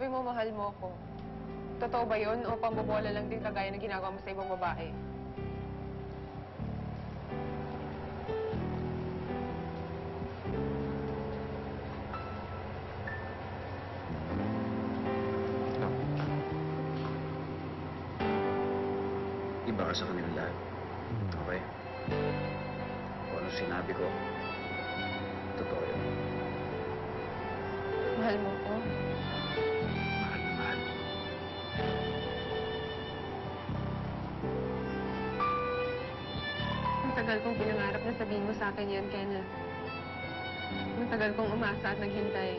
Sabi mo, mahal mo ako. Totoo ba yun? O pambobola lang din kagaya ng ginagawa mo sa ibang babae? Iba ka sa kanila lahat. Okay? Kung ano sinabi ko, totoo yun. Mahal mo ako? Ang tagal kong pinangarap na sabihin mo sa akin yan, Kenneth. Ang tagal kong umasa at naghintay.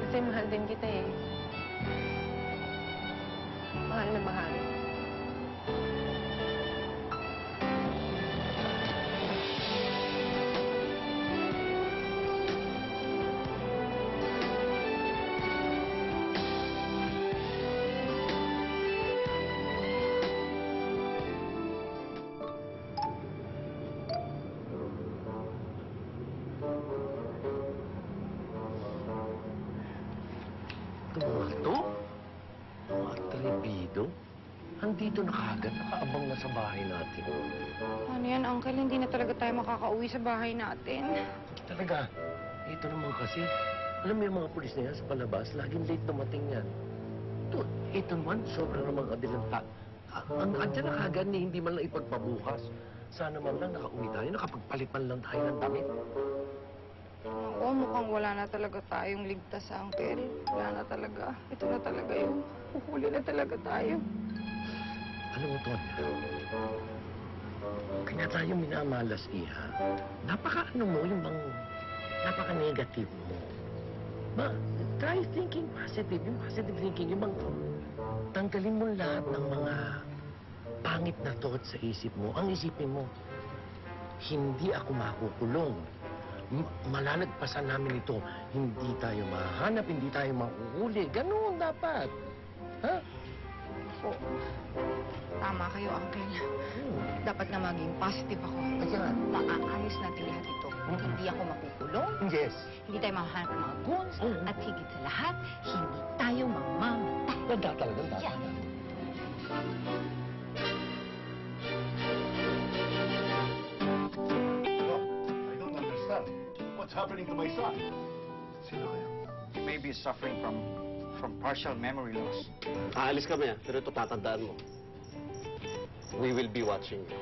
Kasi mahal din kita eh. Mahal na mahal. Ito mga to? Mga atrebido? Andito na kagad, nakaabang na sa bahay natin. Ano yan, Uncle? Hindi na talaga tayo makakauwi sa bahay natin. Talaga, ito naman kasi. Alam mo yung mga pulis na yan sa palabas, laging late dumating yan. Ito, ito naman, sobrang naman kadilanta. Ah, Ang andyan na kagad ni hindi man lang ipagpabukas. Sana man lang nakauwi tayo, nakapagpalit man lang tayo ng damit. Oo, mukhang wala na talaga tayong ligtas, Uncle. Wala na talaga. Ito na talaga yung huhuli na talaga tayo. Alam mo, Tonya, kaya tayo minamalas, Iha. Napaka ano mo, yung bang, napaka negative mo. Ba, try thinking positive, yung positive thinking, yung bang, tanggalin mo lahat ng mga pangit na thoughts sa isip mo. Ang isipin mo, hindi ako makukulong. M- malalagpasan namin ito. Hindi tayo mahanap, hindi tayo mahuhuli. Ganun dapat. Ha? Oo. Tama kayo, Uncle. Hmm. Dapat na maging positive ako. Ayan. Maaalis natin lahat ito. Hindi ako makukulong, Yes. hindi tayo mahanap ng mga goons, Oo. at higit sa lahat, hindi tayo mamamatay. Ganda talaga, ganda. Yeah. Understand. What's happening to my son? Sino kaya? He may be suffering from from partial memory loss. Aalis kami ah, pero ito tatandaan mo. We will be watching you.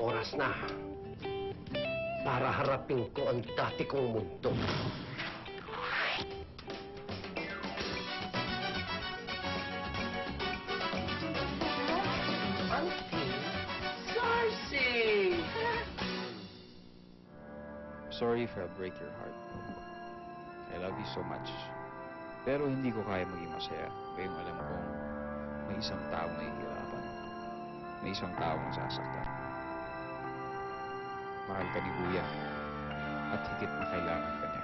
Oras na para harapin ko ang dati kong mundo. Sorry if I break your heart. I love you so much. Pero hindi ko kaya maging masaya ngayong alam kong may isang tao na hihirapan. May isang tao na sasaktan. Mahal ka ni Kuya. At higit na kailangan ka.